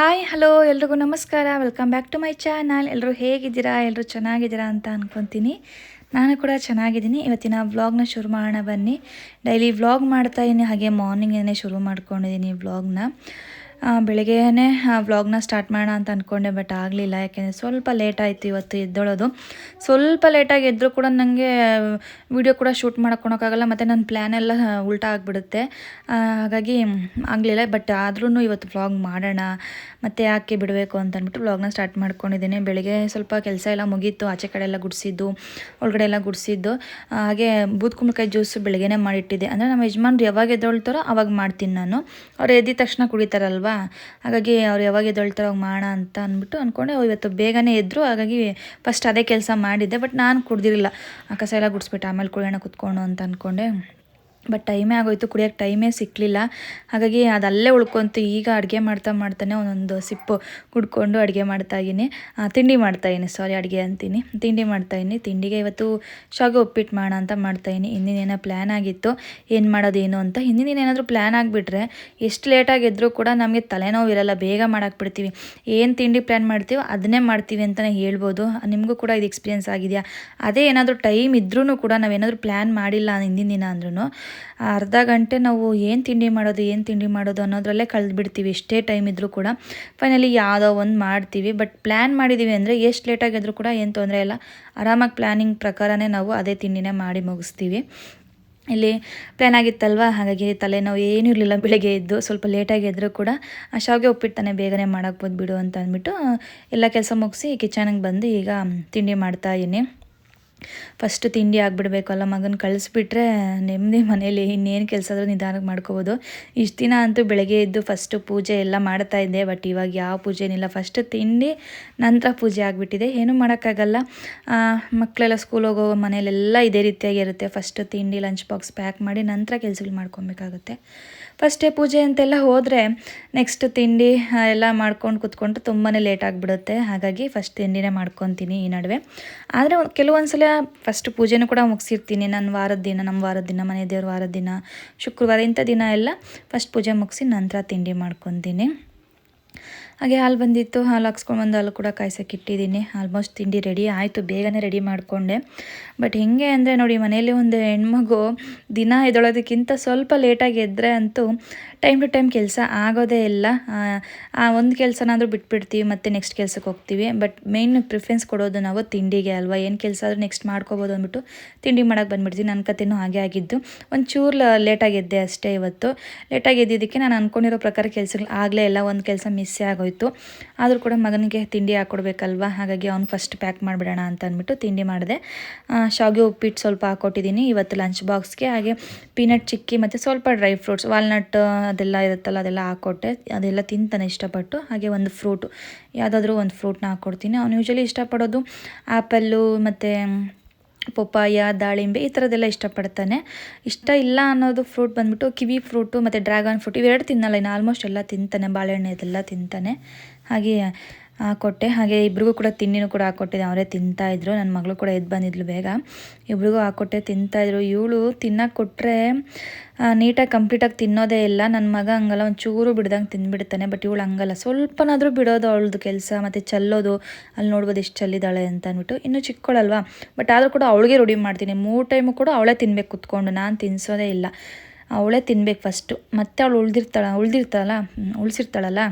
Hi hello ಎಲ್ರಿಗೂ ನಮಸ್ಕಾರ. Welcome back to my channel ಎಲ್ಲರೂ ಹೇಗಿದ್ದೀರಾ? ಎಲ್ಲರೂ ಚೆನ್ನಾಗಿದ್ದೀರಾ ಅಂತ ಅನ್ಕೊತೀನಿ. ನಾನು ಕೂಡ ಚೆನ್ನಾಗಿದ್ದೀನಿ. ಇವತ್ತಿನ ವ್ಲಾಗ್ನ ಶುರು ಮಾಡೋಣ ಬನ್ನಿ. ಡೈಲಿ ವ್ಲಾಗ್ ಮಾಡ್ತಾಯಿದ್ದೀನಿ ಹಾಗೆ ಮಾರ್ನಿಂಗೇ ಶುರು ಮಾಡ್ಕೊಂಡಿದ್ದೀನಿ ವ್ಲಾಗ್ನ ಬೆಳಗ್ಗೆನೇ ವ್ಲಾಗ್ನ ಸ್ಟಾರ್ಟ್ ಮಾಡೋಣ ಅಂತ ಅಂದ್ಕೊಂಡೆ ಬಟ್ ಆಗಲಿಲ್ಲ. ಯಾಕೆಂದರೆ ಸ್ವಲ್ಪ ಲೇಟ್ ಆಯಿತು ಇವತ್ತು ಎದ್ದೊಳೋದು. ಸ್ವಲ್ಪ ಲೇಟಾಗಿ ಎದ್ದರೂ ಕೂಡ ನನಗೆ ವಿಡಿಯೋ ಕೂಡ ಶೂಟ್ ಮಾಡ್ಕೊಳೋಕ್ಕಾಗಲ್ಲ, ಮತ್ತು ನನ್ನ ಪ್ಲ್ಯಾನ್ ಎಲ್ಲ ಉಲ್ಟಾ ಆಗಿಬಿಡುತ್ತೆ. ಹಾಗಾಗಿ ಆಗಲಿಲ್ಲ ಬಟ್ ಆದ್ರೂ ಇವತ್ತು ವ್ಲಾಗ್ ಮಾಡೋಣ, ಮತ್ತು ಯಾಕೆ ಬಿಡಬೇಕು ಅಂತ ಅಂದ್ಬಿಟ್ಟು ವ್ಲಾಗ್ನ ಸ್ಟಾರ್ಟ್ ಮಾಡ್ಕೊಂಡಿದ್ದೀನಿ. ಬೆಳಗ್ಗೆ ಸ್ವಲ್ಪ ಕೆಲಸ ಎಲ್ಲ ಮುಗೀತು, ಆಚೆ ಕಡೆ ಎಲ್ಲ ಗುಡಿಸಿದ್ದು, ಒಳಗಡೆ ಎಲ್ಲ ಗುಡಿಸಿದ್ದು. ಹಾಗೆ ಬೂತ್ ಕುಂಬಳಕಾಯಿ ಜ್ಯೂಸ್ ಬೆಳಗ್ಗೆನೇ ಮಾಡಿಟ್ಟಿದ್ದೆ. ಅಂದರೆ ನಮ್ಮ ಯಜಮಾನ್ರು ಯಾವಾಗ ಎದ್ದೊಳ್ತಾರೋ ಅವಾಗ ಮಾಡ್ತೀನಿ ನಾನು. ಅವ್ರು ಎದ್ದಿದ ತಕ್ಷಣ ಕುಡಿತಾರಲ್ವ? ಹಾಗಾಗಿ ಅವ್ರು ಯಾವಾಗ ಎದ್ದೊಳ್ತಾರೋ ಮಾಡೋಣ ಅಂತ ಅಂದ್ಬಿಟ್ಟು ಅಂದ್ಕೊಂಡೆ ಇವತ್ತು ಬೇಗನೆ ಎದ್ದರು ಹಾಗಾಗಿ ಫಸ್ಟ್ ಅದೇ ಕೆಲಸ ಮಾಡಿದ್ದೆ ಬಟ್ ನಾನು ಕುಡ್ದಿರಲಿಲ್ಲ. ಕಸ ಎಲ್ಲ ಗುಡಿಸ್ಬಿಟ್ಟು ಆಮೇಲೆ ಕುಡಿಯೋಣ ಕುತ್ಕೊಂಡು ಅಂತ ಅಂದ್ಕೊಂಡೆ ಬಟ್ ಟೈಮೇ ಆಗೋಯ್ತು ಕುಡಿಯೋಕ್ಕೆ ಟೈಮೇ ಸಿಕ್ಕಲಿಲ್ಲ ಹಾಗಾಗಿ ಅದಲ್ಲೇ ಉಳ್ಕೊಂತು, ಈಗ ಅಡುಗೆ ಮಾಡ್ತಾ ಮಾಡ್ತಾನೆ ಒಂದೊಂದು ಸಿಪ್ಪು ಕುಡ್ಕೊಂಡು ಅಡುಗೆ ಮಾಡ್ತಾ ಇದ್ದೀನಿ. ತಿಂಡಿ ಮಾಡ್ತಾ ಇದ್ದೀನಿ ಸಾರಿ ಅಡುಗೆ ಅಂತೀನಿ. ತಿಂಡಿ ಮಾಡ್ತಾಯಿದ್ದೀನಿ ತಿಂಡಿಗೆ ಇವತ್ತು ಶಾವಿಗೆ ಉಪ್ಪಿಟ್ಟು ಮಾಡೋಣ ಅಂತ ಮಾಡ್ತಾ ಮಾಡ್ತಾಯಿದ್ದೀನಿ ಏನೋ ಪ್ಲ್ಯಾನ್ ಆಗಿತ್ತು, ಏನು ಮಾಡೋದೇನು ಅಂತ. ಹಿಂದಿನ ಏನಾದರೂ ಪ್ಲ್ಯಾನ್ ಆಗಿಬಿಟ್ರೆ, ಎಷ್ಟು ಲೇಟಾಗಿದ್ದರೂ ಕೂಡ ನಮಗೆ ತಲೆನೋವು ಇರಲ್ಲ, ಬೇಗ ಮಾಡಾಕ್ಬಿಡ್ತೀವಿ ಏನು ತಿಂಡಿ ಪ್ಲ್ಯಾನ್ ಮಾಡ್ತೀವೋ ಅದನ್ನೇ ಮಾಡ್ತೀವಿ ಅಂತಲೇ ಹೇಳ್ಬೋದು. ನಿಮಗೂ ಕೂಡ ಇದು ಎಕ್ಸ್ಪೀರಿಯೆನ್ಸ್ ಆಗಿದೆಯಾ? ಅದೇ ಏನಾದರೂ ಟೈಮ್ ಇದ್ರೂ ಕೂಡ ನಾವೇನಾದರೂ ಪ್ಲ್ಯಾನ್ ಮಾಡಿಲ್ಲ ಹಿಂದಿನ ದಿನ ಅಂದ್ರೂ ಅರ್ಧ ಗಂಟೆ ನಾವು ಏನು ತಿಂಡಿ ಮಾಡೋದು, ಏನು ತಿಂಡಿ ಮಾಡೋದು ಅನ್ನೋದ್ರಲ್ಲೇ ಕಳೆದುಬಿಡ್ತೀವಿ. ಎಷ್ಟೇ ಟೈಮ್ ಇದ್ದರೂ ಕೂಡ. ಫೈನಲಿ ಯಾವುದೋ ಒಂದು ಮಾಡ್ತೀವಿ. ಬಟ್ ಪ್ಲ್ಯಾನ್ ಮಾಡಿದ್ದೀವಿ ಅಂದರೆ ಎಷ್ಟು ಲೇಟಾಗಿದ್ರೂ ಕೂಡ ಏನು ತೊಂದರೆ ಇಲ್ಲ. ಆರಾಮಾಗಿ ಪ್ಲ್ಯಾನಿಂಗ್ ಪ್ರಕಾರನೇ ನಾವು ಅದೇ ತಿಂಡಿನೇ ಮಾಡಿ ಮುಗಿಸ್ತೀವಿ. ಇಲ್ಲಿ ಪ್ಲ್ಯಾನ್ ಆಗಿತ್ತಲ್ವ? ಹಾಗಾಗಿ ತಲೆನೋವು ಏನೂ ಇರಲಿಲ್ಲ ಬೆಳಗ್ಗೆ ಎದ್ದು. ಸ್ವಲ್ಪ ಲೇಟಾಗಿ ಎದ್ದರೂ ಕೂಡ ಶಾವಿಗೆ ಉಪ್ಪಿಟ್ಟು ಬೇಗನೆ ಮಾಡೋಕ್ಬೋದು ಬಿಡು ಅಂತ ಅಂದ್ಬಿಟ್ಟು ಎಲ್ಲ ಕೆಲಸ ಮುಗಿಸಿ ಕಿಚನಿಗೆ ಬಂದು ಈಗ ತಿಂಡಿ ಮಾಡ್ತಾ ಇದ್ದೀನಿ. ಫಸ್ಟ್ ತಿಂಡಿ ಆಗಿಬಿಡ್ಬೇಕಲ್ಲ ಮಗನ ಕಳಿಸ್ಬಿಟ್ರೆ ನೆಮ್ಮದಿ ಮನೇಲಿ ಇನ್ನೇನು ಕೆಲಸ ಆದರೂ ನಿಧಾನಕ್ಕೆ ಮಾಡ್ಕೋಬೋದು. ಇಷ್ಟು ದಿನ ಅಂತೂ ಬೆಳಗ್ಗೆ ಎದ್ದು ಫಸ್ಟು ಪೂಜೆ ಎಲ್ಲ ಮಾಡ್ತಾ ಇದ್ದೆ, ಬಟ್ ಇವಾಗ ಯಾವ ಪೂಜೆ ಏನಿಲ್ಲ. ಫಸ್ಟ್ ತಿಂಡಿ, ನಂತರ ಪೂಜೆ ಆಗಿಬಿಟ್ಟಿದೆ. ಏನೂ ಮಾಡೋಕ್ಕಾಗಲ್ಲ. ಮಕ್ಕಳೆಲ್ಲ ಸ್ಕೂಲ್ ಹೋಗೋ ಮನೇಲೆಲ್ಲ ಇದೇ ರೀತಿಯಾಗಿರುತ್ತೆ. ಫಸ್ಟ್ ತಿಂಡಿ ಲಂಚ್ ಬಾಕ್ಸ್ ಪ್ಯಾಕ್ ಮಾಡಿ ನಂತರ ಕೆಲಸಗಳು ಮಾಡ್ಕೊಬೇಕಾಗುತ್ತೆ. ಫಸ್ಟೇ ಪೂಜೆ ಅಂತೆಲ್ಲ ಹೋದರೆ ನೆಕ್ಸ್ಟ್ ತಿಂಡಿ ಎಲ್ಲ ಮಾಡ್ಕೊಂಡು ಕುತ್ಕೊಂಡು ತುಂಬಾ ಲೇಟ್ ಆಗಿಬಿಡುತ್ತೆ. ಹಾಗಾಗಿ ಫಸ್ಟ್ ತಿಂಡಿನೇ ಮಾಡ್ಕೊತೀನಿ ಈ ನಡುವೆ. ಆದರೆ ಕೆಲವೊಂದು ಸಲ ಫಸ್ಟ್ ಪೂಜೆನೂ ಕೂಡ ಮುಗಿಸಿರ್ತೀನಿ. ನನ್ನ ವಾರದ ದಿನ ನಮ್ಮ ವಾರದ ದಿನ ಮನೆ ದೇವ್ರ ವಾರದ ದಿನ, ಶುಕ್ರವಾರ ಇಂಥ ದಿನ ಎಲ್ಲ ಫಸ್ಟ್ ಪೂಜೆ ಮುಗಿಸಿ ನಂತರ ತಿಂಡಿ ಮಾಡ್ಕೊತೀನಿ. ಹಾಗೆ ಹಾಲು ಬಂದಿತ್ತು, ಹಾಲು ಹಾಕ್ಸ್ಕೊಂಡು ಬಂದು ಹಾಲು ಕೂಡ ಕಾಯ್ಸೋಕೆ ಇಟ್ಟಿದ್ದೀನಿ. ಆಲ್ಮೋಸ್ಟ್ ತಿಂಡಿ ರೆಡಿ ಆಯಿತು, ಬೇಗನೆ ರೆಡಿ ಮಾಡಿಕೊಂಡೆ. ಬಟ್ ಹೇಗೆ ಅಂದರೆ ನೋಡಿ, ಮನೆಯಲ್ಲಿ ಒಂದು ಹೆಣ್ಮಗು ದಿನ ಎದೊಳೋದಕ್ಕಿಂತ ಸ್ವಲ್ಪ ಲೇಟಾಗಿ ಎದ್ದರೆ ಅಂತೂ ಟೈಮ್ ಟು ಟೈಮ್ ಕೆಲಸ ಆಗೋದೇ ಇಲ್ಲ. ಆ ಒಂದು ಕೆಲಸನಾದರೂ ಬಿಟ್ಬಿಡ್ತೀವಿ, ಮತ್ತು ನೆಕ್ಸ್ಟ್ ಕೆಲಸಕ್ಕೆ ಹೋಗ್ತೀವಿ. ಬಟ್ ಮೇಯ್ನ್ ಪ್ರಿಫರೆನ್ಸ್ ಕೊಡೋದು ನಾವು ತಿಂಡಿಗೆ ಅಲ್ವಾ? ಏನು ಕೆಲಸ ಆದರೂ ನೆಕ್ಸ್ಟ್ ಮಾಡ್ಕೋಬೋದು ಅಂದ್ಬಿಟ್ಟು ತಿಂಡಿ ಮಾಡೋಕ್ಕೆ ಬಂದ್ಬಿಡ್ತೀನಿ ನನ್ನ ಕತೆನೂ ಹಾಗೆ ಆಗಿದ್ದು. ಒಂಚೂರು ಲೇಟಾಗಿ ಎದ್ದೆ ಅಷ್ಟೇ ಇವತ್ತು. ಲೇಟಾಗಿ ಎದ್ದಿದ್ದಕ್ಕೆ ನಾನು ಅಂದ್ಕೊಂಡಿರೋ ಪ್ರಕಾರ ಕೆಲಸಗಳು ಆಗಲೇ ಇಲ್ಲ. ಒಂದು ಕೆಲಸ ಮಿಸ್ಸೇ ಆಗೋಯ್ತು ಹೋಯಿತು. ಆದರೂ ಕೂಡ ಮಗನಿಗೆ ತಿಂಡಿ ಹಾಕ್ಕೊಡ್ಬೇಕಲ್ವ ಹಾಗಾಗಿ ಅವ್ನು ಫಸ್ಟ್ ಪ್ಯಾಕ್ ಮಾಡಿಬಿಡೋಣ ಅಂತ ಅಂದ್ಬಿಟ್ಟು ತಿಂಡಿ ಮಾಡಿದೆ. ಶಾವಿಗೆ ಉಪ್ಪಿಟ್ಟು ಸ್ವಲ್ಪ ಹಾಕ್ಕೊಟ್ಟಿದ್ದೀನಿ ಇವತ್ತು ಲಂಚ್ ಬಾಕ್ಸ್ಗೆ ಹಾಗೆ ಪೀನಟ್ ಚಿಕ್ಕಿ ಮತ್ತು ಸ್ವಲ್ಪ ಡ್ರೈ ಫ್ರೂಟ್ಸ್ ವಾಲ್ನಟ್ ಅದೆಲ್ಲ ಇರುತ್ತಲ್ಲ, ಅದೆಲ್ಲ ಹಾಕ್ಕೊಟ್ಟೆ ಅದೆಲ್ಲ ತಿಂತಾನೆ ಇಷ್ಟಪಟ್ಟು. ಹಾಗೆ ಒಂದು ಫ್ರೂಟು ಯಾವುದಾದ್ರೂ ಒಂದು ಫ್ರೂಟ್ನ ಹಾಕ್ಕೊಡ್ತೀನಿ ಅವ್ನು ಯೂಶಲಿ ಇಷ್ಟಪಡೋದು ಆ್ಯಪಲ್ಲು ಮತ್ತು ಪಪ್ಪಾಯ, ದಾಳಿಂಬೆ ಈ ಥರದ್ದೆಲ್ಲ ಇಷ್ಟಪಡ್ತಾನೆ. ಇಷ್ಟ ಇಲ್ಲ ಅನ್ನೋದು ಫ್ರೂಟ್ ಬಂದ್ಬಿಟ್ಟು ಕಿವಿ ಫ್ರೂಟು ಮತ್ತು ಡ್ರ್ಯಾಗನ್ ಫ್ರೂಟ್ ಇವೆರಡು ತಿನ್ನಲ್ಲ, ಇನ್ನು ಆಲ್ಮೋಸ್ಟ್ ಎಲ್ಲ ತಿಂತಾನೆ, ಬಾಳೆಹಣ್ಣು ಇದೆಲ್ಲ ತಿಂತಾನೆ. ಹಾಗೆ ಹಾಕ್ಕೊಟ್ಟೆ ಹಾಗೆ ಇಬ್ರಿಗೂ ಕೂಡ ತಿಂಡಿನೂ ಕೂಡ ಹಾಕ್ಕೊಟ್ಟಿದ್ದೆ ಅವರೇ ತಿಂತಾಯಿದ್ರು ನನ್ನ ಮಗಳು ಕೂಡ ಎದ್ದು ಬಂದಿದ್ಲು ಬೇಗ. ಇಬ್ರಿಗೂ ಹಾಕ್ಕೊಟ್ಟೆ ತಿಂತಾಯಿದ್ರು ಇವಳು ತಿನ್ನಕ್ಕೆ ಕೊಟ್ಟರೆ ನೀಟಾಗಿ ಕಂಪ್ಲೀಟಾಗಿ ತಿನ್ನೋದೇ ಇಲ್ಲ. ನನ್ನ ಮಗ ಹಂಗಲ್ಲ. ಒಂದು ಚೂರು ಬಿಡ್ದಂಗೆ ತಿಂದುಬಿಡ್ತಾನೆ ಬಟ್ ಇವಳು ಹಂಗಲ್ಲ. ಸ್ವಲ್ಪನಾದರೂ ಬಿಡೋದು ಅವಳದು ಕೆಲಸ, ಮತ್ತು ಚಲ್ಲೋದು. ಅಲ್ಲಿ ನೋಡ್ಬೋದು ಎಷ್ಟು ಚಲ್ಲಿದ್ದಾಳೆ ಅಂತ ಅಂದ್ಬಿಟ್ಟು ಇನ್ನೂ ಚಿಕ್ಕಳಲ್ವಾ? ಬಟ್ ಆದರೂ ಕೂಡ ಅವಳಿಗೆ ರೂಢಿ ಮಾಡ್ತೀನಿ. ಮೂರು ಟೈಮು ಕೂಡ ಅವಳೇ ತಿನ್ಬೇಕು ಕುತ್ಕೊಂಡು. ನಾನು ತಿನ್ನಿಸೋದೇ ಇಲ್ಲ. ಅವಳೇ ತಿನ್ಬೇಕು ಫಸ್ಟು ಮತ್ತೆ ಅವಳು ಉಳ್ದಿರ್ತಾಳ, ಉಳ್ದಿರ್ತಾಳಲ್ಲ? ಉಳಿಸಿರ್ತಾಳಲ್ಲ?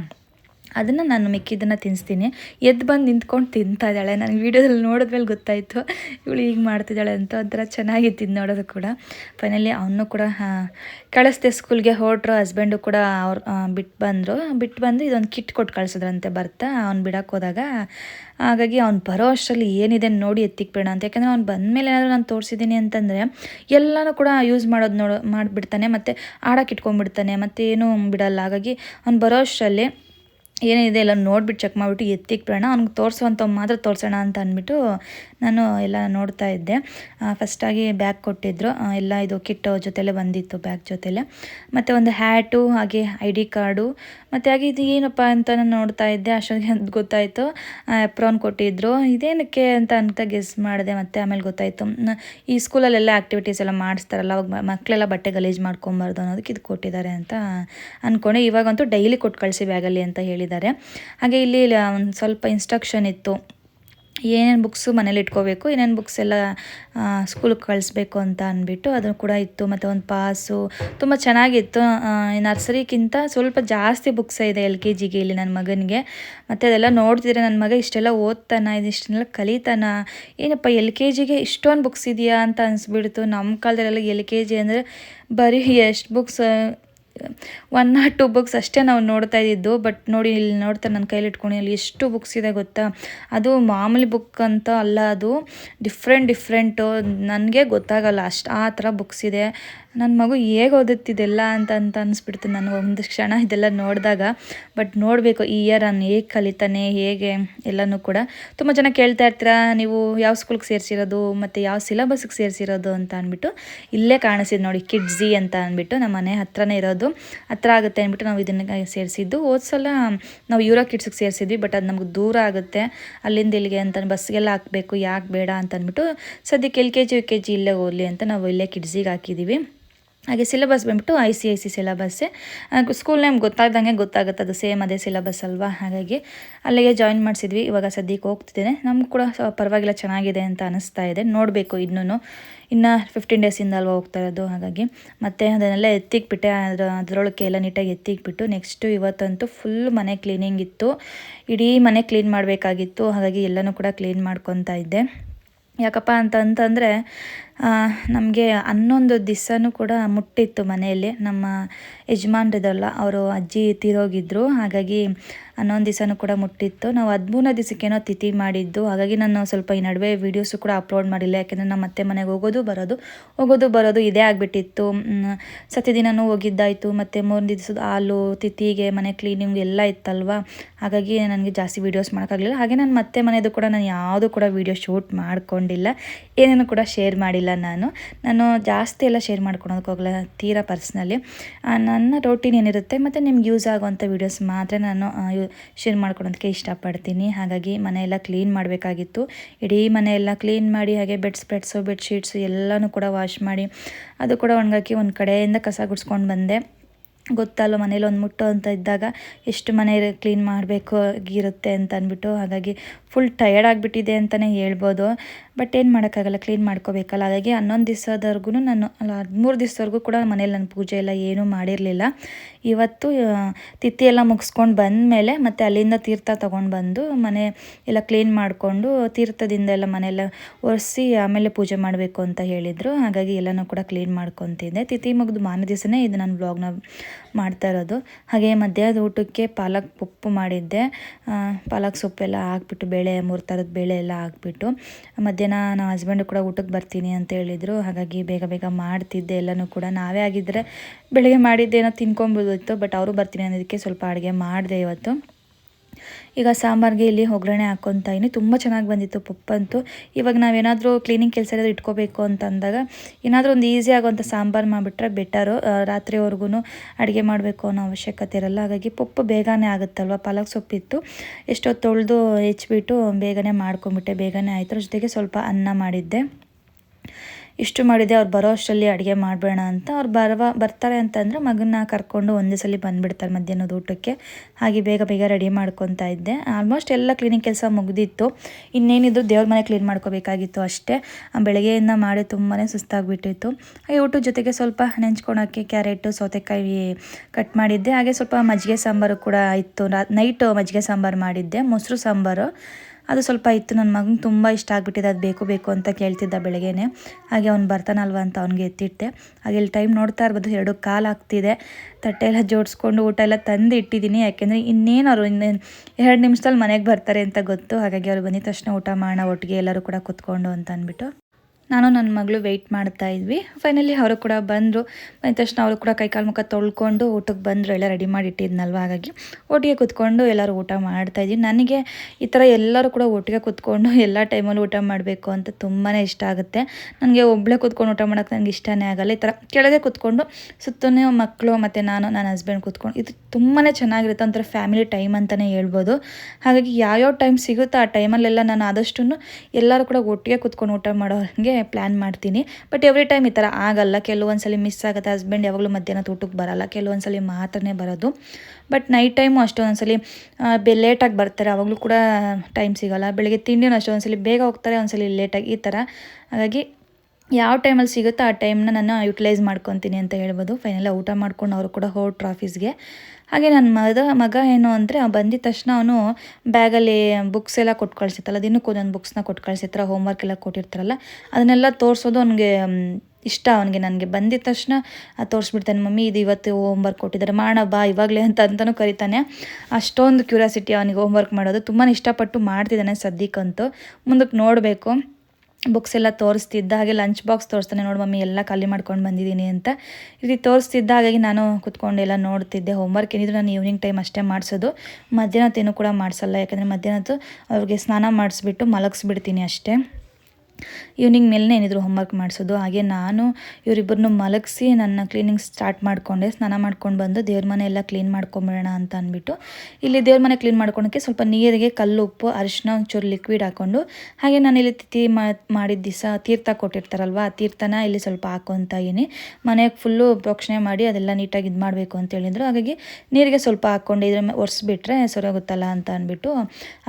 ಅದನ್ನು ನಾನು ಮಿಕ್ಕಿದ್ದನ್ನು ತಿನ್ನಿಸ್ತೀನಿ ಎದ್ದು ಬಂದು ನಿಂತ್ಕೊಂಡು ತಿಂತಾ ಇದ್ದಾಳೆ ನನಗೆ ವೀಡಿಯೋದಲ್ಲಿ ನೋಡಿದ್ಮೇಲೆ ಗೊತ್ತಾಯಿತು. ಇವಳು ಈಗ ಮಾಡ್ತಿದ್ದಾಳೆ ಅಂತ ಒಂಥರ ಚೆನ್ನಾಗಿತ್ತು ನೋಡೋದು ಕೂಡ. ಫೈನಲಿ ಅವನು ಕೂಡ ಕಳಿಸ್ದೆ ಸ್ಕೂಲ್ಗೆ ಹೊರಟ್ರು ಹಸ್ಬೆಂಡು ಕೂಡ ಅವ್ರು ಬಿಟ್ಟು ಬಂದರು. ಬಿಟ್ಟು ಬಂದು ಇದೊಂದು ಕಿಟ್ ಕೊಟ್ಟು ಕಳಿಸಿದ್ರಂತೆ ಬರ್ತಾ. ಅವ್ನು ಬಿಡಕ್ಕೆ ಹೋದಾಗ, ಹಾಗಾಗಿ ಅವ್ನು ಬರೋ ಅಷ್ಟರಲ್ಲಿ ಏನಿದೆ ನೋಡಿ ಎತ್ತಿಕ್ಬೇಡ ಅಂತ. ಯಾಕಂದರೆ ಅವ್ನು ಬಂದಮೇಲೆ ಏನಾದರೂ ನಾನು ತೋರಿಸಿದ್ದೀನಿ ಅಂತಂದರೆ ಎಲ್ಲನೂ ಕೂಡ ಯೂಸ್ ಮಾಡೋದು ನೋಡೋ, ಮಾಡಿಬಿಡ್ತಾನೆ. ಮತ್ತು ಆಡಕ್ಕೆ ಇಟ್ಕೊಂಡ್ಬಿಡ್ತಾನೆ. ಮತ್ತು ಏನೂ ಬಿಡಲ್ಲ. ಹಾಗಾಗಿ ಅವ್ನು ಬರೋ ಅಷ್ಟರಲ್ಲಿ ಏನಿದೆ ಎಲ್ಲ ನೋಡ್ಬಿಟ್ಟು ಚೆಕ್ ಮಾಡಿಬಿಟ್ಟು ಎತ್ತಿಕ್ಬಿಡೋಣ ಅವ್ನಿಗೆ ತೋರಿಸುವಂಥವ್ ಮಾತ್ರ ತೋರಿಸೋಣ ಅಂತ ಅಂದ್ಬಿಟ್ಟು ನಾನು ಎಲ್ಲ ನೋಡ್ತಾ ಇದ್ದೆ. ಫಸ್ಟಾಗಿ ಬ್ಯಾಗ್ ಕೊಟ್ಟಿದ್ದರು ಎಲ್ಲ ಇದು ಕಿಟ್ ಜೊತೆಲೆ ಬಂದಿತ್ತು ಬ್ಯಾಗ್ ಜೊತೆಲೆ. ಮತ್ತು ಒಂದು ಹ್ಯಾಟು ಹಾಗೆ ಐ ಡಿ ಕಾರ್ಡು ಮತ್ತು ಹಾಗೆ ಇದು ಏನಪ್ಪ ಅಂತ ನಾನು ನೋಡ್ತಾ ಇದ್ದೆ. ಅಷ್ಟೊತ್ತಿಗೆ ಅಂತ ಗೊತ್ತಾಯಿತು. ಎಪ್ರಾನ್ ಕೊಟ್ಟಿದ್ದರು ಇದೇನಕ್ಕೆ ಅಂತ ಅಂತ ಗೆಸ್ ಮಾಡಿದೆ. ಮತ್ತು ಆಮೇಲೆ ಗೊತ್ತಾಯಿತು. ಈ ಸ್ಕೂಲಲ್ಲೆಲ್ಲ ಆ್ಯಕ್ಟಿವಿಟೀಸ್ ಎಲ್ಲ ಮಾಡಿಸ್ತಾರಲ್ಲ, ಅವಾಗ ಮಕ್ಕಳೆಲ್ಲ ಬಟ್ಟೆ ಗಲೀಜು ಮಾಡ್ಕೊಬಾರ್ದು ಅನ್ನೋದಕ್ಕೆ ಇದು ಕೊಟ್ಟಿದ್ದಾರೆ ಅಂತ ಅಂದ್ಕೊಂಡೆ ಇವಾಗಂತೂ ಡೈಲಿ ಕೊಟ್ಟು ಕಳಿಸಿ ಬ್ಯಾಗಲ್ಲಿ ಅಂತ ಹೇಳಿದ್ದಾರೆ. ಹಾಗೆ ಇಲ್ಲಿ ಒಂದು ಸ್ವಲ್ಪ ಇನ್ಸ್ಟ್ರಕ್ಷನ್ ಇತ್ತು. ಏನೇನು ಬುಕ್ಸು ಮನೇಲಿ ಇಟ್ಕೋಬೇಕು, ಏನೇನು ಬುಕ್ಸ್ ಎಲ್ಲ ಸ್ಕೂಲ್ಗೆ ಕಳಿಸ್ಬೇಕು ಅಂತ ಅಂದ್ಬಿಟ್ಟು ಅದು ಕೂಡ ಇತ್ತು. ಮತ್ತು ಒಂದು ಪಾಸು ತುಂಬ ಚೆನ್ನಾಗಿತ್ತು. ನರ್ಸರಿಗಿಂತ ಸ್ವಲ್ಪ ಜಾಸ್ತಿ ಬುಕ್ಸ್ ಇದೆ ಎಲ್ ಕೆ ಜಿಗೆ ಇಲ್ಲಿ ನನ್ನ ಮಗನಿಗೆ. ಮತ್ತು ಅದೆಲ್ಲ ನೋಡ್ತಿದ್ರೆ ನನ್ನ ಮಗ ಇಷ್ಟೆಲ್ಲ ಓದ್ತಾನ ಇದಿಷ್ಟೆಲ್ಲ ಕಲಿತಾನ. ಏನಪ್ಪ, ಎಲ್ ಕೆ ಜಿಗೆ ಇಷ್ಟೊಂದು ಬುಕ್ಸ್ ಇದೆಯಾ ಅಂತ ಅನಿಸ್ಬಿಡ್ತು. ನಮ್ಮ ಕಾಲದಲ್ಲೆಲ್ಲ ಎಲ್ ಕೆ ಜಿ ಅಂದರೆ ಬರೀ ಎಷ್ಟು books one or two books ಅಷ್ಟೇ ನಾವು ನೋಡ್ತಾ ಇದ್ದಿದ್ದು ಬಟ್ ನೋಡಿ ಇಲ್ಲಿ ನೋಡ್ತಾ ನನ್ನ ಕೈಲಿ ಇಟ್ಕೊಂಡು ಅಲ್ಲಿ ಎಷ್ಟು ಬುಕ್ಸ್ ಇದೆ ಗೊತ್ತಾ? ಅದು ಮಾಮೂಲಿ ಬುಕ್ ಅಂತ ಅಲ್ಲ ಅದು. ಡಿಫ್ರೆಂಟ್ ಡಿಫ್ರೆಂಟು ನನಗೆ ಗೊತ್ತಾಗಲ್ಲ ಅಷ್ಟು, ಆ ಥರ ಬುಕ್ಸ್ ಇದೆ. ನನ್ನ ಮಗು ಹೇಗೆ ಓದುತ್ತಿದೆಲ್ಲ ಅಂತ ಅಂತ ಅನಿಸ್ಬಿಡ್ತು ನನಗೆ ಒಂದು ಕ್ಷಣ ಇದೆಲ್ಲ ನೋಡಿದಾಗ. ಬಟ್ ನೋಡಬೇಕು, ಈ ಇಯರ್ ನಾನು ಹೇಗೆ ಕಲಿತಾನೆ, ಹೇಗೆ ಎಲ್ಲನೂ ಕೂಡ. ತುಂಬ ಜನ ಕೇಳ್ತಾ ಇರ್ತೀರಾ, ನೀವು ಯಾವ ಸ್ಕೂಲ್ಗೆ ಸೇರಿಸಿರೋದು, ಮತ್ತು ಯಾವ ಸಿಲೆಬಸ್ಗೆ ಸೇರಿಸಿರೋದು ಅಂತ ಅಂದ್ಬಿಟ್ಟು ಇಲ್ಲೇ ಕಾಣಿಸಿದ್ದು ನೋಡಿ ಕಿಡ್ಜಿ ಅಂತ ಅಂದ್ಬಿಟ್ಟು ನಮ್ಮ ಮನೆ ಹತ್ರನೇ ಇರೋದು. ಹತ್ರ ಆಗುತ್ತೆ ಅಂದ್ಬಿಟ್ಟು ನಾವು ಇದನ್ನು ಸೇರಿಸಿದ್ದು. ಹೋದ ಸಲ ನಾವು ಯೂರೋ ಕಿಡ್ಸ್ಗೆ ಸೇರಿಸಿದ್ವಿ, ಬಟ್ ಅದು ನಮ್ಗೆ ದೂರ ಆಗುತ್ತೆ. ಅಲ್ಲಿಂದ ಇಲ್ಲಿಗೆ ಅಂತ ಬಸ್ಗೆಲ್ಲ ಹಾಕಬೇಕು, ಯಾಕೆ ಬೇಡ ಅಂತ ಅಂದ್ಬಿಟ್ಟು ಸದ್ಯಕ್ಕೆ L K G, U K G ಇಲ್ಲೇ ಓದಲಿ ಅಂತ ನಾವು ಇಲ್ಲೇ ಕಿಡ್ಸಿಗೆ ಹಾಕಿದ್ದೀವಿ ಹಾಗೆ ಸಿಲೆಬಸ್ ಬಂದ್ಬಿಟ್ಟು ಐ ಸಿ ಐ ಸಿ ಸಿಲೆಬಸ್ಸೇ ಸ್ಕೂಲ್ ನೇಮ್ ಗೊತ್ತಾಗ್ದಂಗೆ ಗೊತ್ತಾಗುತ್ತೆ, ಅದು ಸೇಮ್ ಅದೇ ಸಿಲೆಬಸ್ ಅಲ್ವಾ? ಹಾಗಾಗಿ ಅಲ್ಲಿಗೆ ಜಾಯಿನ್ ಮಾಡಿಸಿದ್ವಿ, ಇವಾಗ ಸದ್ಯಕ್ಕೆ ಹೋಗ್ತಿದ್ದೇನೆ. ನಮ್ಗೆ ಕೂಡ ಪರವಾಗಿಲ್ಲ, ಚೆನ್ನಾಗಿದೆ ಅಂತ ಅನಿಸ್ತಾ ಇದೆ. ನೋಡಬೇಕು ಇನ್ನೂ ಇನ್ನು ಫಿಫ್ಟೀನ್ ಡೇಸಿಂದ ಅಲ್ವಾ ಹೋಗ್ತಾ ಇರೋದು, ಹಾಗಾಗಿ. ಮತ್ತೆ ಅದನ್ನೆಲ್ಲ ಎತ್ತಿಕ್ಬಿಟ್ಟೆ, ಅದರ ಅದರೊಳಗೆ ಎಲ್ಲ ನೀಟಾಗಿ ಎತ್ತಿಕ್ಬಿಟ್ಟು ನೆಕ್ಸ್ಟು ಇವತ್ತಂತೂ ಫುಲ್ ಮನೆ ಕ್ಲೀನಿಂಗ್ ಇತ್ತು. ಇಡೀ ಮನೆ ಕ್ಲೀನ್ ಮಾಡಬೇಕಾಗಿತ್ತು, ಹಾಗಾಗಿ ಎಲ್ಲನೂ ಕೂಡ ಕ್ಲೀನ್ ಮಾಡ್ಕೊತಾ ಇದ್ದೆ. ಯಾಕಪ್ಪ ಅಂತ, ಅಂತಂದರೆ ನಮಗೆ ಹನ್ನೊಂದು ದಿವಸನೂ ಕೂಡ ಮುಟ್ಟಿತ್ತು ಮನೆಯಲ್ಲಿ. ನಮ್ಮ ಯಜಮಾನ್ರಿದಲ್ಲ ಅವರು ಅಜ್ಜಿ ತೀರೋಗಿದ್ರು. ಹಾಗಾಗಿ ಹನ್ನೊಂದು ದಿವಸನೂ ಕೂಡ ಮುಟ್ಟಿತ್ತು. ನಾವು ಹದಿಮೂರನೇ ದಿವಸಕ್ಕೇನೋ ತಿಥಿ ಮಾಡಿದ್ದು. ಹಾಗಾಗಿ ನಾನು ಸ್ವಲ್ಪ ಈ ನಡುವೆ ವೀಡಿಯೋಸು ಕೂಡ ಅಪ್ಲೋಡ್ ಮಾಡಿಲ್ಲ. ಯಾಕೆಂದರೆ ನಮ್ಮ ಅತ್ತೆ ಮನೆಗೆ ಹೋಗೋದು ಬರೋದು ಹೋಗೋದು ಬರೋದು ಇದೇ ಆಗಿಬಿಟ್ಟಿತ್ತು. ಸತಿ ದಿನವೂ ಹೋಗಿದ್ದಾಯಿತು. ಮತ್ತು ಮೂರನೇ ದಿವಸದ ಹಾಲು, ತಿಥಿಗೆ, ಮನೆ ಕ್ಲೀನಿಂಗ್ ಎಲ್ಲ ಇತ್ತಲ್ವಾ? ಹಾಗಾಗಿ ನನಗೆ ಜಾಸ್ತಿ ವೀಡಿಯೋಸ್ ಮಾಡೋಕ್ಕಾಗಲಿಲ್ಲ. ಹಾಗೆ ನಾನು ಮತ್ತೆ ಮನೆಯದು ಕೂಡ ನಾನು ಯಾವುದೂ ಕೂಡ ವೀಡಿಯೋ ಶೂಟ್ ಮಾಡ್ಕೊಂಡಿಲ್ಲ. ಏನೇನು ಕೂಡ ಶೇರ್ ಮಾಡಿಲ್ಲ. ನಾನು. ನಾನು ಜಾಸ್ತಿ ಎಲ್ಲ ಶೇರ್ ಮಾಡ್ಕೊಳೋದಕ್ಕೆ ಹೋಗಲ್ಲ, ತೀರಾ ಪರ್ಸ್ನಲಿ ನನ್ನ ರೋಟೀನ್ ಏನಿರುತ್ತೆ ಮತ್ತು ನಿಮ್ಗೆ ಯೂಸ್ ಆಗುವಂಥ ವೀಡಿಯೋಸ್ ಮಾತ್ರ ನಾನು ಶೇರ್ ಮಾಡ್ಕೊಳೋದಕ್ಕೆ ಇಷ್ಟಪಡ್ತೀನಿ. ಹಾಗಾಗಿ ಮನೆಯೆಲ್ಲ ಕ್ಲೀನ್ ಮಾಡಬೇಕಾಗಿತ್ತು. ಇಡೀ ಮನೆಯೆಲ್ಲ ಕ್ಲೀನ್ ಮಾಡಿ, ಹಾಗೆ ಬೆಡ್ ಸ್ಪ್ರೆಡ್ಸು ಬೆಡ್ಶೀಟ್ಸು ಎಲ್ಲನೂ ಕೂಡ ವಾಶ್ ಮಾಡಿ, ಅದು ಕೂಡ ಒಣಗಾಕಿ ಒಂದು ಕಡೆಯಿಂದ ಕಸ ಗುಡಿಸ್ಕೊಂಡು ಬಂದೆ. ಗೊತ್ತಲ್ಲ ಮನೇಲಿ ಒಂದು ಮುಟ್ಟು ಅಂತ ಇದ್ದಾಗ ಎಷ್ಟು ಮನೆ ಕ್ಲೀನ್ ಮಾಡಬೇಕು ಇರುತ್ತೆ ಅಂತ ಅಂದ್ಬಿಟ್ಟು ಹಾಗಾಗಿ ಫುಲ್ ಟಯರ್ಡ್ ಆಗಿಬಿಟ್ಟಿದೆ ಅಂತಲೇ ಹೇಳ್ಬೋದು. ಬಟ್ ಏನು ಮಾಡೋಕ್ಕಾಗಲ್ಲ ಕ್ಲೀನ್ ಮಾಡ್ಕೋಬೇಕಲ್ಲ. ಹಾಗಾಗಿ ಹನ್ನೊಂದು ದಿವಸದವರೆಗೂ ನಾನು, ಅಲ್ಲ ಹದಿಮೂರು ದಿವಸವರೆಗೂ ಕೂಡ ಮನೇಲಿ ನಾನು ಪೂಜೆ ಎಲ್ಲ ಏನೂ ಮಾಡಿರಲಿಲ್ಲ. ಇವತ್ತು ತಿಥಿ ಎಲ್ಲ ಮುಗಿಸ್ಕೊಂಡು ಬಂದಮೇಲೆ ಮತ್ತು ಅಲ್ಲಿಂದ ತೀರ್ಥ ತೊಗೊಂಡು ಬಂದು ಮನೆ ಎಲ್ಲ ಕ್ಲೀನ್ ಮಾಡಿಕೊಂಡು ತೀರ್ಥದಿಂದ ಎಲ್ಲ ಮನೆಯೆಲ್ಲ ಒರೆಸಿ ಆಮೇಲೆ ಪೂಜೆ ಮಾಡಬೇಕು ಅಂತ ಹೇಳಿದರು. ಹಾಗಾಗಿ ಎಲ್ಲನೂ ಕೂಡ ಕ್ಲೀನ್ ಮಾಡ್ಕೊತಿದ್ದೆ. ತಿಥಿ ಮುಗಿದು ಮಾರನೇ ದಿವಸನೇ ಇದು ನಾನು ಬ್ಲಾಗ್ನ ಮಾಡ್ತಾ ಇರೋದು. ಹಾಗೆ ಮಧ್ಯಾಹ್ನದ ಊಟಕ್ಕೆ ಪಾಲಕ್ ಪಪ್ಪು ಮಾಡಿದ್ದೆ. ಪಾಲಕ್ ಸೊಪ್ಪೆಲ್ಲ ಹಾಕ್ಬಿಟ್ಟು, ಬೇಳೆ ಮೂರು ಥರದ ಬೇಳೆ ಎಲ್ಲ ಹಾಕ್ಬಿಟ್ಟು, ಮಧ್ಯಾಹ್ನ ನಮ್ಮ ಹಸ್ಬೆಂಡು ಕೂಡ ಊಟಕ್ಕೆ ಬರ್ತೀನಿ ಅಂತ ಹೇಳಿದರು. ಹಾಗಾಗಿ ಬೇಗ ಬೇಗ ಮಾಡ್ತಿದ್ದೆ, ಎಲ್ಲನೂ ಕೂಡ. ನಾವೇ ಆಗಿದ್ದರೆ ಬೆಳಗ್ಗೆ ಮಾಡಿದ್ದೇನೋ ತಿನ್ಕೊಂಬೋದಿತ್ತು ಬಟ್ ಅವರು ಬರ್ತೀನಿ ಅನ್ನೋದಕ್ಕೆ ಸ್ವಲ್ಪ ಅಡುಗೆ ಮಾಡಿದೆ ಇವತ್ತು. ಈಗ ಸಾಂಬಾರಿಗೆ ಇಲ್ಲಿ ಒಗ್ಗರಣೆ ಹಾಕ್ಕೊತಾ ಇದ್ದೀನಿ ತುಂಬ ಚೆನ್ನಾಗಿ ಬಂದಿತ್ತು ಪಪ್ಪಂತೂ. ಇವಾಗ ನಾವೇನಾದರೂ ಕ್ಲೀನಿಂಗ್ ಕೆಲಸ ಏನಾದರೂ ಇಟ್ಕೋಬೇಕು ಅಂತ ಅಂದಾಗ, ಏನಾದರೂ ಒಂದು ಈಸಿ ಆಗುವಂಥ ಸಾಂಬಾರು ಮಾಡಿಬಿಟ್ರೆ ಬೆಟರು ರಾತ್ರಿವರೆಗೂ ಅಡುಗೆ ಮಾಡಬೇಕು ಅನ್ನೋ ಅವಶ್ಯಕತೆ ಇರಲ್ಲ. ಹಾಗಾಗಿ ಪಪ್ಪು ಬೇಗನೆ ಆಗುತ್ತಲ್ವ? ಪಾಲಕ್ ಸೊಪ್ಪಿತ್ತು. ಎಷ್ಟೋ ತೊಳೆದು ಹೆಚ್ಚಿಬಿಟ್ಟು ಬೇಗನೆ ಮಾಡ್ಕೊಂಬಿಟ್ಟೆ. ಬೇಗನೆ ಆಯಿತು. ಜೊತೆಗೆ ಸ್ವಲ್ಪ ಅನ್ನ ಮಾಡಿದ್ದೆ. ಇಷ್ಟು ಮಾಡಿದೆ, ಅವ್ರು ಬರೋ ಅಷ್ಟರಲ್ಲಿ ಅಡುಗೆ ಮಾಡಬೇಡ ಅಂತ. ಅವ್ರು ಬರುವ, ಬರ್ತಾರೆ ಅಂತಂದರೆ ಮಗನ್ನ ಕರ್ಕೊಂಡು ಒಂದೇ ಸಲ ಬಂದುಬಿಡ್ತಾರೆ ಮಧ್ಯಾಹ್ನದ ಊಟಕ್ಕೆ. ಹಾಗೆ ಬೇಗ ಬೇಗ ರೆಡಿ ಮಾಡ್ಕೊತಾ ಇದ್ದೆ. ಆಲ್ಮೋಸ್ಟ್ ಎಲ್ಲ ಕ್ಲೀನಿಂಗ್ ಕೆಲಸ ಮುಗಿದಿತ್ತು. ಇನ್ನೇನಿದ್ರು ದೇವ್ರ ಮನೆ ಕ್ಲೀನ್ ಮಾಡ್ಕೋಬೇಕಾಗಿತ್ತು ಅಷ್ಟೇ. ಬೆಳಗ್ಗೆಯಿಂದ ಮಾಡಿ ತುಂಬಾ ಸುಸ್ತಾಗಿಬಿಟ್ಟಿತ್ತು. ಹಾಗೆ ಊಟದ ಜೊತೆಗೆ ಸ್ವಲ್ಪ ನೆಂಚ್ಕೊಳೋಕ್ಕೆ ಕ್ಯಾರೆಟು, ಸೌತೆಕಾಯಿ ಕಟ್ ಮಾಡಿದ್ದೆ. ಹಾಗೆ ಸ್ವಲ್ಪ ಮಜ್ಜಿಗೆ ಸಾಂಬಾರು ಕೂಡ ಇತ್ತು. ನೈಟು ಮಜ್ಜಿಗೆ ಸಾಂಬಾರು ಮಾಡಿದ್ದೆ. ಮೊಸರು ಸಾಂಬಾರು. ಅದು ಸ್ವಲ್ಪ ಇತ್ತು ನನ್ನ ಮಗನಿಗೆ ತುಂಬ ಇಷ್ಟ ಆಗಿಬಿಟ್ಟಿದೆ, ಅದು ಬೇಕು ಬೇಕು ಅಂತ ಕೇಳ್ತಿದ್ದ ಬೆಳಗ್ಗೆನೆ. ಹಾಗೆ ಅವ್ನು ಬರ್ತಾನಲ್ವ ಅಂತ ಅವ್ನಿಗೆ ಎತ್ತಿಟ್ಟೆ. ಹಾಗೆ ಇಲ್ಲಿ ಟೈಮ್ ನೋಡ್ತಾ ಇರ್ಬೋದು, ಎರಡು ಕಾಲು ಆಗ್ತಿದೆ. ತಟ್ಟೆ ಎಲ್ಲ ಜೋಡಿಸ್ಕೊಂಡು ಊಟ ಎಲ್ಲ ತಂದು ಇಟ್ಟಿದ್ದೀನಿ ಯಾಕೆಂದರೆ ಇನ್ನೇನು ಅವರು ಇನ್ನೇನು ಎರಡು ನಿಮಿಷದಲ್ಲಿ ಮನೆಗೆ ಬರ್ತಾರೆ ಅಂತ ಗೊತ್ತು. ಹಾಗಾಗಿ ಅವ್ರು ಬಂದಿದ ತಕ್ಷಣ ಊಟ ಮಾಡೋಣ ಒಟ್ಟಿಗೆ ಎಲ್ಲರೂ ಕೂಡ ಕೂತ್ಕೊಂಡು ಅಂತ ಅಂದ್ಬಿಟ್ಟು. ನಾನು ನನ್ನ ಮಗಳು ವೆಯ್ಟ್ ಮಾಡ್ತಾ ಇದ್ವಿ. ಫೈನಲಿ ಅವರು ಕೂಡ ಬಂದರು. ಬಂದ ತಕ್ಷಣ ಅವರು ಕೂಡ ಕೈಕಾಲು ಮುಖ ತೊಳ್ಕೊಂಡು ಊಟಕ್ಕೆ ಬಂದರು. ಎಲ್ಲ ರೆಡಿ ಮಾಡಿ ಇಟ್ಟಿದ್ನಲ್ವ? ಹಾಗಾಗಿ ಒಟ್ಟಿಗೆ ಕೂತ್ಕೊಂಡು ಎಲ್ಲರೂ ಊಟ ಮಾಡ್ತಾ ಇದ್ವಿ. ನನಗೆ ಈ ಥರ ಎಲ್ಲರೂ ಕೂಡ ಒಟ್ಟಿಗೆ ಕೂತ್ಕೊಂಡು ಎಲ್ಲ ಟೈಮಲ್ಲಿ ಊಟ ಮಾಡಬೇಕು ಅಂತ ತುಂಬಾ ಇಷ್ಟ ಆಗುತ್ತೆ. ನನಗೆ ಒಬ್ಬಳೇ ಕೂತ್ಕೊಂಡು ಊಟ ಮಾಡೋಕ್ಕೆ ನನಗೆ ಇಷ್ಟನೇ ಆಗಲ್ಲ. ಈ ಥರ ಕೆಳಗೆ ಕೂತ್ಕೊಂಡು ಸುತ್ತನೇ ಮಕ್ಕಳು ಮತ್ತು ನಾನು, ನನ್ನ ಹಸ್ಬೆಂಡ್ ಕೂತ್ಕೊಂಡು ಇದು ತುಂಬಾ ಚೆನ್ನಾಗಿರುತ್ತೆ. ಒಂಥರ ಫ್ಯಾಮಿಲಿ ಟೈಮ್ ಅಂತಲೇ ಹೇಳ್ಬೋದು. ಹಾಗಾಗಿ ಯಾವ್ಯಾವ ಟೈಮ್ ಸಿಗುತ್ತೋ ಆ ಟೈಮಲ್ಲೆಲ್ಲ ನಾನು ಆದಷ್ಟು ಎಲ್ಲರೂ ಕೂಡ ಒಟ್ಟಿಗೆ ಕೂತ್ಕೊಂಡು ಊಟ ಮಾಡೋ ಹಾಗೆ ಪ್ಲ್ಯಾನ್ ಮಾಡ್ತೀನಿ. ಬಟ್ ಎವ್ರಿ ಟೈಮ್ ಈ ಥರ ಆಗಲ್ಲ. ಕೆಲವೊಂದ್ಸಲಿ ಮಿಸ್ ಆಗುತ್ತೆ. ಹಸ್ಬೆಂಡ್ ಯಾವಾಗಲೂ ಮಧ್ಯಾಹ್ನ ಊಟಕ್ಕೆ ಬರಲ್ಲ. ಕೆಲವೊಂದ್ಸಲಿ ಮಾತ್ರನೇ ಬರೋದು. ಬಟ್ ನೈಟ್ ಟೈಮು ಅಷ್ಟೊಂದ್ಸಲಿ ಬೆ ಲೇಟಾಗಿ ಬರ್ತಾರೆ. ಆವಾಗಲೂ ಕೂಡ ಟೈಮ್ ಸಿಗೋಲ್ಲ. ಬೆಳಗ್ಗೆ ತಿಂಡಿನೂ ಅಷ್ಟೊಂದ್ಸಲ ಬೇಗ ಹೋಗ್ತಾರೆ. ಒಂದ್ಸಲಿ ಲೇಟಾಗಿ ಈ ಥರ. ಹಾಗಾಗಿ ಯಾವ ಟೈಮಲ್ಲಿ ಸಿಗುತ್ತೋ ಆ ಟೈಮ್ನ ನಾನು ಯುಟಿಲೈಸ್ ಮಾಡ್ಕೊತೀನಿ ಅಂತ ಹೇಳ್ಬೋದು. ಫೈನಲ್ ಊಟ ಮಾಡ್ಕೊಂಡು ಅವರು ಕೂಡ ಹೊರಟ್ರು ಆಫೀಸ್ಗೆ. ಹಾಗೆ ನನ್ನ ಮದ ಮಗ ಏನು ಅಂದರೆ ಬಂದಿದ ತಕ್ಷಣ ಅವನು ಬ್ಯಾಗಲ್ಲಿ ಬುಕ್ಸ್ ಎಲ್ಲ ಕೊಟ್ಟು ಕಳಿಸಿತ್ತಲ್ಲ ದಿನಕ್ಕೂ ಒಂದೊಂದು ಬುಕ್ಸ್ನ ಕೊಟ್ಟು ಕಳಿಸಿರ್ತಾರೆ ಹೋಮ್ವರ್ಕ್ ಎಲ್ಲ ಕೊಟ್ಟಿರ್ತಾರಲ್ಲ, ಅದನ್ನೆಲ್ಲ ತೋರಿಸೋದು ಅವನಿಗೆ ಇಷ್ಟ ಅವನಿಗೆ ನನಗೆ. ಬಂದಿದ ತಕ್ಷಣ ತೋರಿಸ್ಬಿಡ್ತಾನೆ, ಮಮ್ಮಿ, ಇದು ಇವತ್ತು ಹೋಮ್ವರ್ಕ್ ಕೊಟ್ಟಿದ್ದಾರೆ, ಮಾಡ, ಬಾ, ಇವಾಗಲೇ ಅಂತ ಅಂತಲೂ ಕರಿತಾನೆ. ಅಷ್ಟೊಂದು ಕ್ಯೂರಿಯಾಸಿಟಿ ಅವನಿಗೆ ಹೋಮ್ವರ್ಕ್ ಮಾಡೋದು. ತುಂಬಾ ಇಷ್ಟಪಟ್ಟು ಮಾಡ್ತಿದ್ದಾನೆ ಸದ್ಯಕ್ಕಂತೂ. ಮುಂದಕ್ಕೆ ನೋಡಬೇಕು. ಬುಕ್ಸ್ ಎಲ್ಲ ತೋರಿಸ್ತಿದ್ದ ಹಾಗೆ ಲಂಚ್ ಬಾಕ್ಸ್ ತೋರಿಸ್ತಾನೆ, ನೋಡಿ ಮಮ್ಮಿ, ಎಲ್ಲ ಖಾಲಿ ಮಾಡ್ಕೊಂಡು ಬಂದಿದ್ದೀನಿ ಅಂತ. ಇಲ್ಲಿ ತೋರಿಸ್ತಿದ್ದ ಹಾಗಾಗಿ ನಾನು ಕುತ್ಕೊಂಡು ಎಲ್ಲ ನೋಡ್ತಿದ್ದೆ ಹೋಮ್ವರ್ಕ್ ಏನಿದ್ರು ನಾನು ಈವ್ನಿಂಗ್ ಟೈಮ್ ಅಷ್ಟೇ ಮಾಡಿಸೋದು. ತಿನ್ನು ಕೂಡ ಮಾಡಿಸಲ್ಲ, ಯಾಕಂದರೆ ಮಧ್ಯಾಹ್ನದ್ದು ಅವ್ರಿಗೆ ಸ್ನಾನ ಮಾಡಿಸ್ಬಿಟ್ಟು ಮಲಗಿಸ್ಬಿಡ್ತೀನಿ ಅಷ್ಟೇ. ಈವ್ನಿಂಗ್ ಮೇಲೆ ಏನಿದ್ರು ಹೋಮ್ವರ್ಕ್ ಮಾಡಿಸೋದು. ಹಾಗೆ ನಾನು ಇವರಿಬ್ಬರನ್ನು ಮಲಗಿಸಿ ನನ್ನ ಕ್ಲೀನಿಂಗ್ ಸ್ಟಾರ್ಟ್ ಮಾಡಿಕೊಂಡೆ. ಸ್ನಾನ ಮಾಡ್ಕೊಂಡು ಬಂದು ದೇವ್ರ ಮನೆ ಎಲ್ಲ ಕ್ಲೀನ್ ಮಾಡ್ಕೊಂಬಿಡೋಣ ಅಂತ ಅಂದ್ಬಿಟ್ಟು ಇಲ್ಲಿ ದೇವ್ರ ಮನೆ ಕ್ಲೀನ್ ಮಾಡ್ಕೊಳಕ್ಕೆ ಸ್ವಲ್ಪ ನೀರಿಗೆ ಕಲ್ಲು, ಉಪ್ಪು ಅರಿಶಿನ ಒಂಚೂರು ಲಿಕ್ವಿಡ್ ಹಾಕ್ಕೊಂಡು ಹಾಗೆ ನಾನು ಇಲ್ಲಿ ತಿಥಿ ಮಾಡಿದ ದಿವಸ ತೀರ್ಥ ಕೊಟ್ಟಿರ್ತಾರಲ್ವ, ಆ ತೀರ್ಥನ ಇಲ್ಲಿ ಸ್ವಲ್ಪ ಹಾಕೊತ ಇದ್ದೀನಿ. ಮನೆಗೆ ಫುಲ್ಲು ಪ್ರೋಕ್ಷಣೆ ಮಾಡಿ ಅದೆಲ್ಲ ನೀಟಾಗಿ ಇದು ಮಾಡಬೇಕು ಅಂತ ಹೇಳಿದ್ರು. ಹಾಗಾಗಿ ನೀರಿಗೆ ಸ್ವಲ್ಪ ಹಾಕ್ಕೊಂಡು ಇದ್ರ ಒರೆಸ್ಬಿಟ್ರೆ ಸರಿಯಾಗುತ್ತಲ್ಲ ಅಂತ ಅಂದ್ಬಿಟ್ಟು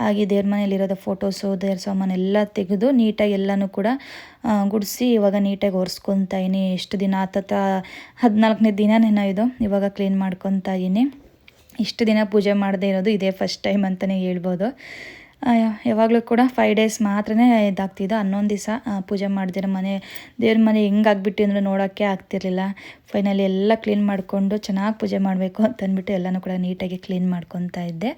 ಹಾಗೆ ದೇವ್ರ ಮನೇಲಿರೋದ ಫೋಟೋಸು ದೇವ್ರ ಸಾಮಾನೆಲ್ಲ ತೆಗೆದು ನೀಟಾಗಿ ಎಲ್ಲ ಕೂಡ ಗುಡಿಸಿ ಇವಾಗ ನೀಟಾಗಿ ಒರೆಸ್ಕೊತಾ ಇದ್ದೀನಿ. ಎಷ್ಟು ದಿನ ಆತತ ಹದಿನಾಲ್ಕನೇ ದಿನನೇನೋ ಇದು ಇವಾಗ ಕ್ಲೀನ್ ಮಾಡ್ಕೊತಾ ಇದ್ದೀನಿ. ಇಷ್ಟು ದಿನ ಪೂಜೆ ಮಾಡದೇ ಇರೋದು ಇದೇ ಫಸ್ಟ್ ಟೈಮ್ ಅಂತಲೇ ಹೇಳ್ಬೋದು. ಯಾವಾಗಲೂ ಕೂಡ ಫೈವ್ ಡೇಸ್ ಮಾತ್ರನೇ ಇದಾಗ್ತಿದ್ದು ಹನ್ನೊಂದು ದಿವಸ ಪೂಜೆ ಮಾಡ್ದಿರ ಮನೆ, ದೇವ್ರ ಮನೆ ಹೆಂಗಾಗ್ಬಿಟ್ಟು ಅಂದರೆ ನೋಡೋಕ್ಕೆ ಆಗ್ತಿರಲಿಲ್ಲ. ಫೈನಲಿ ಎಲ್ಲ ಕ್ಲೀನ್ ಮಾಡಿಕೊಂಡು ಚೆನ್ನಾಗಿ ಪೂಜೆ ಮಾಡಬೇಕು ಅಂತ ಅಂದ್ಬಿಟ್ಟು ಎಲ್ಲನೂ ಕೂಡ ನೀಟಾಗಿ ಕ್ಲೀನ್ ಮಾಡ್ಕೊತಾ ಇದ್ದೆ.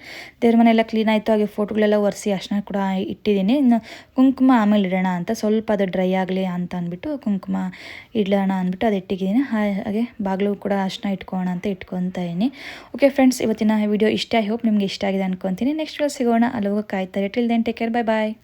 ದೇವ್ರ ಮನೆ ಎಲ್ಲ ಕ್ಲೀನ್ ಆಯಿತು. ಹಾಗೆ ಫೋಟೋಗಳೆಲ್ಲ ಒರೆಸಿ ಅಷ್ಟನ ಕೂಡ ಇಟ್ಟಿದ್ದೀನಿ. ಇನ್ನು ಕುಂಕುಮ ಆಮೇಲೆ ಇಡೋಣ ಅಂತ, ಸ್ವಲ್ಪ ಅದು ಡ್ರೈ ಆಗಲಿ ಅಂತ ಅಂದ್ಬಿಟ್ಟು ಕುಂಕುಮ ಇಡೋಣ ಅಂದ್ಬಿಟ್ಟು ಅದು ಇಟ್ಟಿದ್ದೀನಿ. ಹಾಗೆ ಬಾಗಿಲು ಕೂಡ ಅಷ್ಟನ ಇಟ್ಕೋಣ ಅಂತ ಇಟ್ಕೊತಾ ಇದ್ದೀನಿ. ಓಕೆ ಫ್ರೆಂಡ್ಸ್ ಇವತ್ತಿನ ವಿಡಿಯೋ ಇಷ್ಟ. ಐ ಹೋಪ್ ನಿಮಗೆ ಇಷ್ಟ ಆಗಿದೆ ಅನ್ಕೊತೀನಿ. ನೆಕ್ಸ್ಟ್ ಸಿಗೋಣ. ಅಲ್ಲಿಗೂ like that. Till then, take care. Bye bye.